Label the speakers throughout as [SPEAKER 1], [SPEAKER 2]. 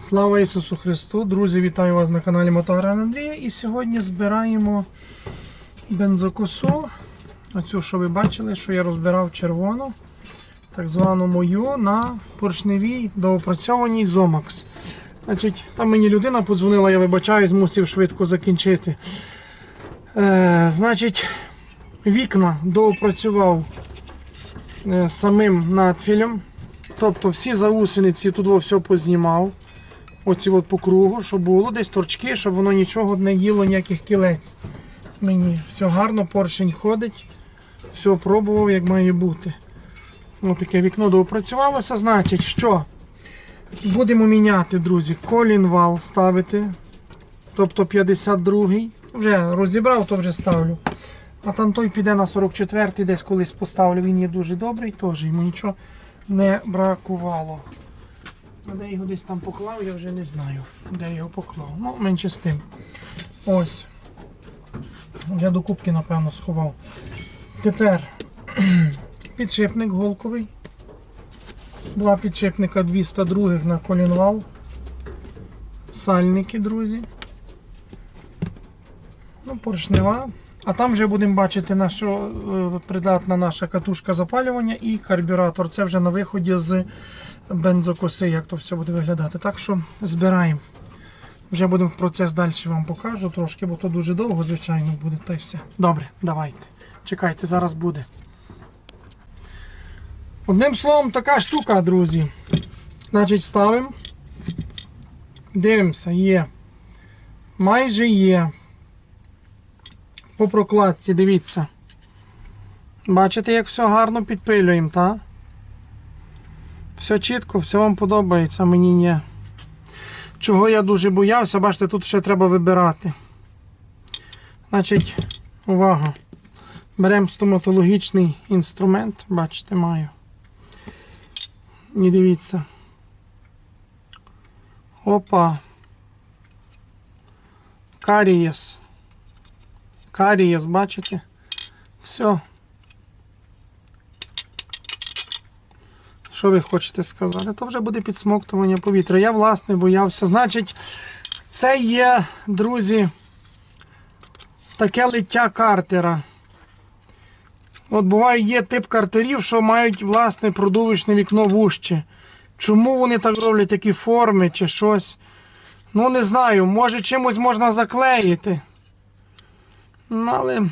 [SPEAKER 1] Слава Ісусу Христу! Друзі, вітаю вас на каналі Мотогран Андрія. І сьогодні збираємо бензокосу. Оцю, що ви бачили, що я розбирав червону, так звану мою, на поршневій доопрацьованій Zomax. Значить, Там мені людина подзвонила, я вибачаюсь, мусив швидко закінчити. Е, значить, вікна доопрацював е, самим надфілем. Тобто всі заусениці тут все познімав. Оці от по кругу, щоб було десь торчки, щоб воно нічого не їло, ніяких кілець. Мені все гарно, поршень ходить. Все пробував, як має бути. Ось таке вікно доопрацювалося. Значить, що? Будемо міняти, друзі, колінвал ставити. Тобто 52-й. Вже розібрав, то вже ставлю. А там той піде на 44-й, десь колись поставлю. Він є дуже добрий, теж йому нічого не бракувало. Де його десь там поклав, я вже не знаю, де я його поклав. Ну, менше з тим. Ось. Вже до кубки, напевно, сховав. Тепер підшипник голковий. Два підшипника 202 на колінвал. Сальники, друзі. Ну, поршнева. А там вже будемо бачити, на що е, придатна наша катушка запалювання і карбюратор. Це вже на виході з бензокоси, як то все буде виглядати. Так що збираємо. Вже будемо в процес далі вам покажу трошки, бо то дуже довго, звичайно, буде. Та й все. Добре, давайте. Чекайте, зараз буде. Одним словом, така штука, друзі. Значить, ставимо. Дивимося, є. Майже є. По прокладці, дивіться. Бачите, як все гарно підпилюємо, так? Все чітко, все вам подобається, мені ні. Чого я дуже боявся, бачите, тут ще треба вибирати. Значить, увага. Беремо стоматологічний інструмент, бачите, маю. І дивіться. Опа. Карієс. Карієс, бачите? Все. Що ви хочете сказати? То вже буде підсмоктування повітря. Я, власне, боявся. Значить, це є, друзі, таке лиття картера. От буває, є тип картерів, що мають власне продувочне вікно вужче. Чому вони так роблять такі форми чи щось? Ну, не знаю, може чимось можна заклеїти. Ну, але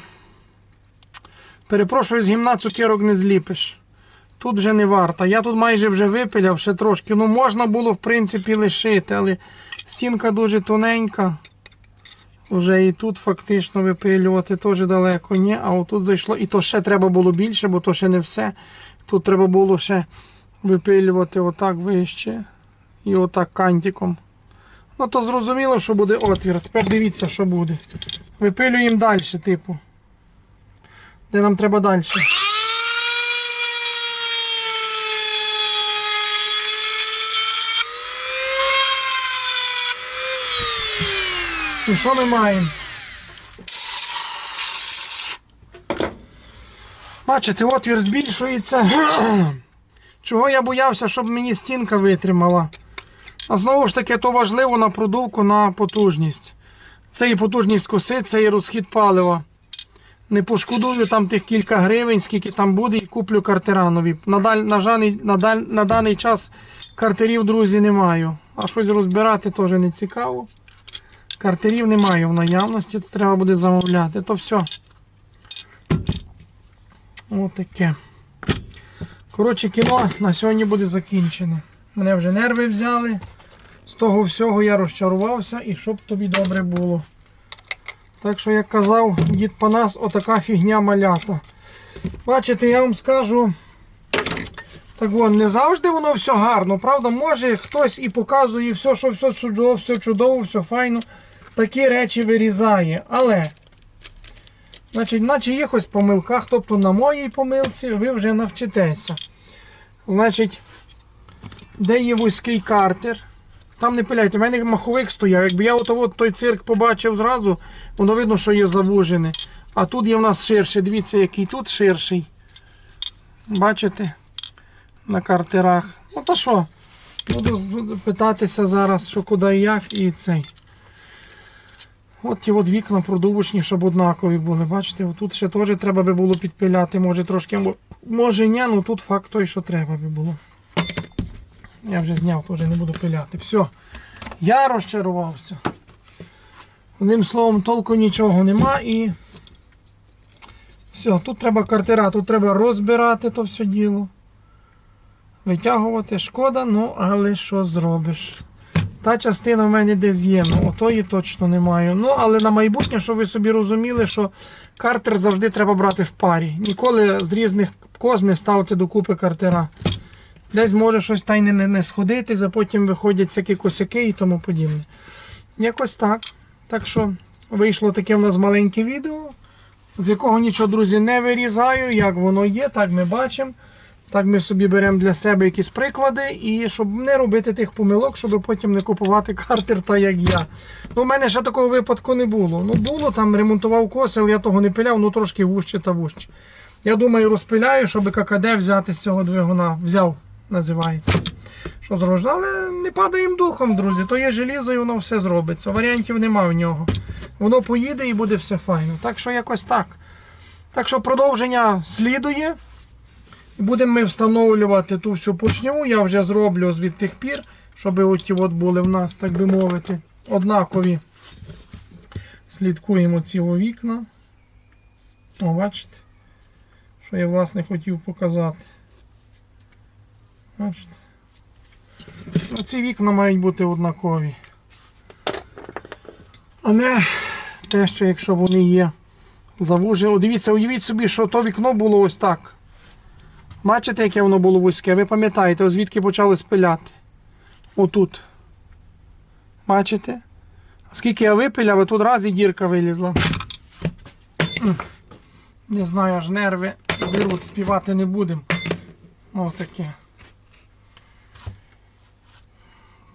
[SPEAKER 1] перепрошую, з гімна цукерок не зліпиш. Тут вже не варто. Я тут майже вже випиляв ще трошки. Ну, можна було, в принципі, лишити, але стінка дуже тоненька. Вже і тут фактично випилювати теж далеко ні. А отут зайшло. І то ще треба було більше, бо то ще не все. Тут треба було ще випилювати отак вище. І отак кантиком. Ну, то зрозуміло, що буде отвір. Тепер дивіться, що буде. Випилюємо далі, типу. Де нам треба далі? І що ми маємо? Бачите, отвір збільшується. Чого я боявся, щоб мені стінка витримала. А знову ж таки, то важливо на продувку на потужність. Це і потужність коси, це і розхід палива. Не пошкодую там тих кілька гривень, скільки там буде, і куплю картера нові. Надаль, на, жаний, на, на даний час картерів, друзі, не маю. А щось розбирати теж не цікаво. Картерів немає в наявності, то треба буде замовляти. То все. Отаке. Коротше, кіно на сьогодні буде закінчене. Мене вже нерви взяли. З того всього я розчарувався і щоб тобі добре було. Так що, як казав дід Панас, отака фігня малята. Бачите, я вам скажу. Так вон, не завжди воно все гарно, правда? Може хтось і показує все, що все чудово, все чудово, все файно. Такі речі вирізає. Але, значить, на чиїхось помилках, тобто на моїй помилці, ви вже навчитеся. Значить, де є вузький картер? Там не пиляйте, в мене маховик стояв. Якби я от той цирк побачив зразу, воно видно, що є завужене. А тут є в нас ширше. Дивіться, який тут ширший. Бачите? На картерах. Ну та що? Буду питатися зараз, що куди і як, і цей. От ті от вікна продувочні, щоб однакові були. Бачите, тут ще теж треба би було підпиляти, може трошки, може ні, ну тут факт той, що треба би було. Я вже зняв, теж не буду пиляти. Все. Я розчарувався. Одним словом, толку нічого нема і. Все, тут треба картера, тут треба розбирати то все діло. Витягувати шкода, ну але що зробиш? Та частина в мене десь є, ну отої точно не маю. Ну, але на майбутнє, щоб ви собі розуміли, що картер завжди треба брати в парі. Ніколи з різних коз не ставити докупи картера. Десь може щось та й не, не, не сходитись, а потім виходять всякі косяки і тому подібне. Якось так. Так що вийшло таке в нас маленьке відео, з якого нічого, друзі, не вирізаю. Як воно є, так ми бачимо. Так ми собі беремо для себе якісь приклади, і щоб не робити тих помилок, щоб потім не купувати картер так, як я. Ну, У мене ще такого випадку не було. Ну, було, там ремонтував косил, я того не пиляв, ну трошки вужче та вужче. Я думаю, розпиляю, щоб ККД взяти з цього двигуна. Взяв, називається. Що зробиш? Але не падаємо духом, друзі. То є желізо і воно все зробиться. Варіантів нема в нього. Воно поїде і буде все файно. Так що якось так. Так що продовження слідує. І Будемо ми встановлювати ту всю поршню. Я вже зроблю від тих пір, щоб оті от були в нас, так би мовити, однакові. Слідкуємо ці вікна. О, бачите, що я власне хотів показати. Бачите. Ну, Ці вікна мають бути однакові. А не те, що якщо вони є завужені. Дивіться, уявіть собі, що то вікно було ось так. Бачите, яке воно було вузьке? Ви пам'ятаєте, звідки почали спиляти? Отут. Бачите? Скільки я випиляв, тут раз і дірка вилізла. Не знаю, аж нерви беруть, співати не будемо. Ось таке.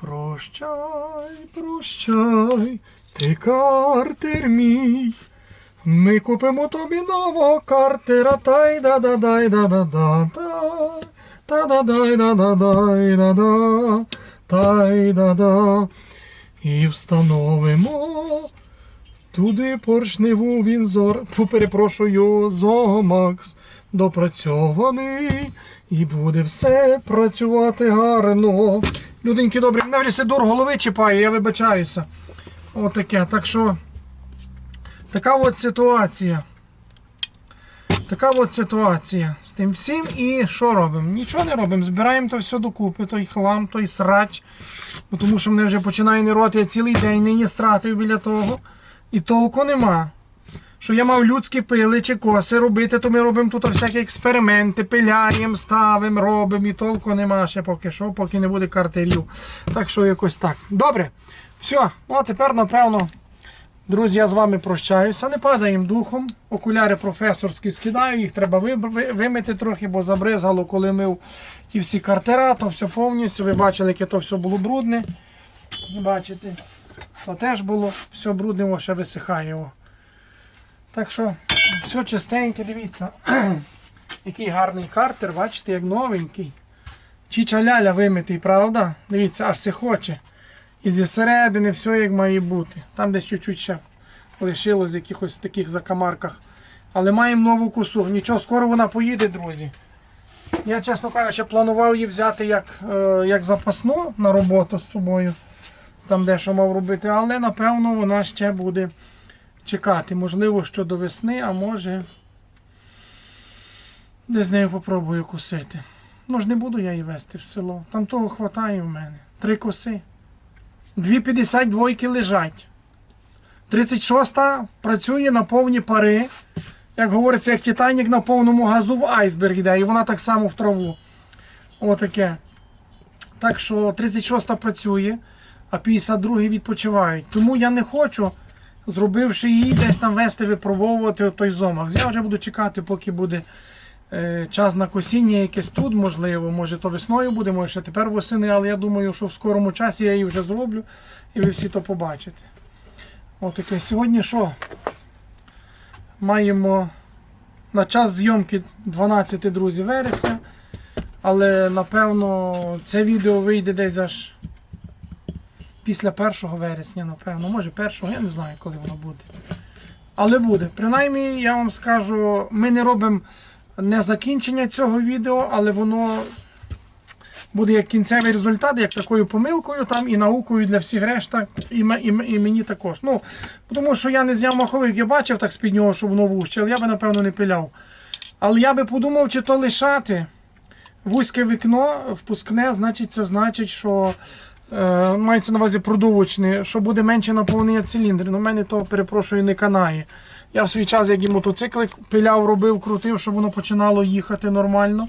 [SPEAKER 1] Прощай, прощай, ти картер мій. Ми купимо тобі нового картера, тай да да дай да да да да та да дай да да дай да да тай да да і встановимо туди поршневу вінзор. Фу, перепрошую, Зомакс допрацьований і буде все працювати гарно. Люденьки добрі, вже Сидор голови чіпає, я вибачаюся. Отаке. Так що. Така от ситуація. Така от ситуація з тим всім. І що робимо? Нічого не робимо. Збираємо то все докупи, той хлам, той срач. Ну, тому що мене вже починає нервувати, я цілий день нині стратив біля того. І толку нема. Що я мав людські пили чи коси робити, то ми робимо тут всякі експерименти, пиляємо, ставимо, робимо, і толку нема ще поки що, поки не буде картерів. Так що якось так. Добре. Все, ну а тепер, напевно. Друзі, я з вами прощаюся. Не падаємо духом. Окуляри професорські скидаю, їх треба ви- ви- вимити трохи, бо забризгало, коли мив ті всі картера, то все повністю. Ви бачили, яке то все було брудне. Бачите, то теж було все брудне, о, ще висихає. О. Так що, все чистеньке, дивіться. Який гарний картер, бачите, як новенький. Чіча-ляля вимитий, правда? Дивіться, аж се хоче. І зі середини все як має бути. Там десь чуть-чуть ще лишилось в якихось таких закамарках. Але маємо нову косу. Нічого, скоро вона поїде, друзі. Я, чесно кажучи, планував її взяти як, е, як запасну на роботу з собою. Там дещо мав робити, але напевно вона ще буде чекати. Можливо, що до весни, а може. Де з нею попробую косити. Ну ж не буду я її вести в село. Там того хватає в мене. Три коси. 2,52 лежать. 36-та працює на повні пари. Як говориться, як Титанік на повному газу в айсберг йде, і вона так само в траву. Отаке. Так що 36-та працює, а 52-й відпочивають. Тому я не хочу, зробивши її, десь там вести, випробовувати той зомах. Я вже буду чекати, поки буде час на косіння якесь тут, можливо, може то весною буде, може ще тепер восени, але я думаю, що в скорому часі я її вже зроблю і ви всі то побачите. Отаке. Сьогодні що? Маємо на час зйомки 12 друзі вересня. Але напевно це відео вийде десь аж після 1 вересня, напевно. Може 1, я не знаю, коли воно буде. Але буде. Принаймні, я вам скажу, ми не робимо не закінчення цього відео, але воно буде як кінцевий результат, як такою помилкою там і наукою для всіх решта, і, і, і мені також. Ну, тому що я не зняв маховик, я бачив так з-під нього, що воно вужче, але я би, напевно, не пиляв. Але я би подумав, чи то лишати вузьке вікно впускне, значить, це значить, що е, мається на увазі продувочне, що буде менше наповнення циліндрів. Ну, мене то, перепрошую, не канає. Я в свій час, як і мотоцикли пиляв, робив, крутив, щоб воно починало їхати нормально.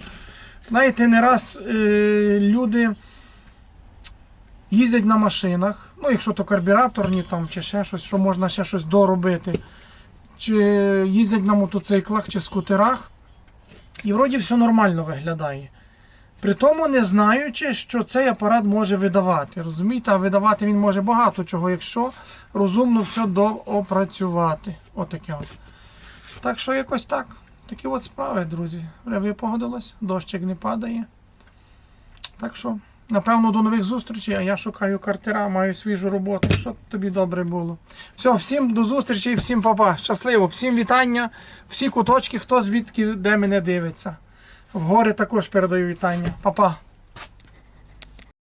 [SPEAKER 1] Знаєте, не раз е, люди їздять на машинах, ну, якщо то карбюраторні там, чи ще щось, що можна ще щось доробити, чи їздять на мотоциклах чи скутерах, і вроді все нормально виглядає. При тому не знаючи, що цей апарат може видавати. Розумієте, а видавати він може багато чого, якщо розумно все доопрацювати. Отаке от. Так що якось так. Такі от справи, друзі. Випогодилось, дощик не падає. Так що, напевно, до нових зустрічей, а я шукаю картера, маю свіжу роботу. Щоб тобі добре було. Все, всім до зустрічі, і всім папа. Щасливо, всім вітання, всі куточки, хто звідки де мене дивиться. В гори також передаю вітання. Па-па.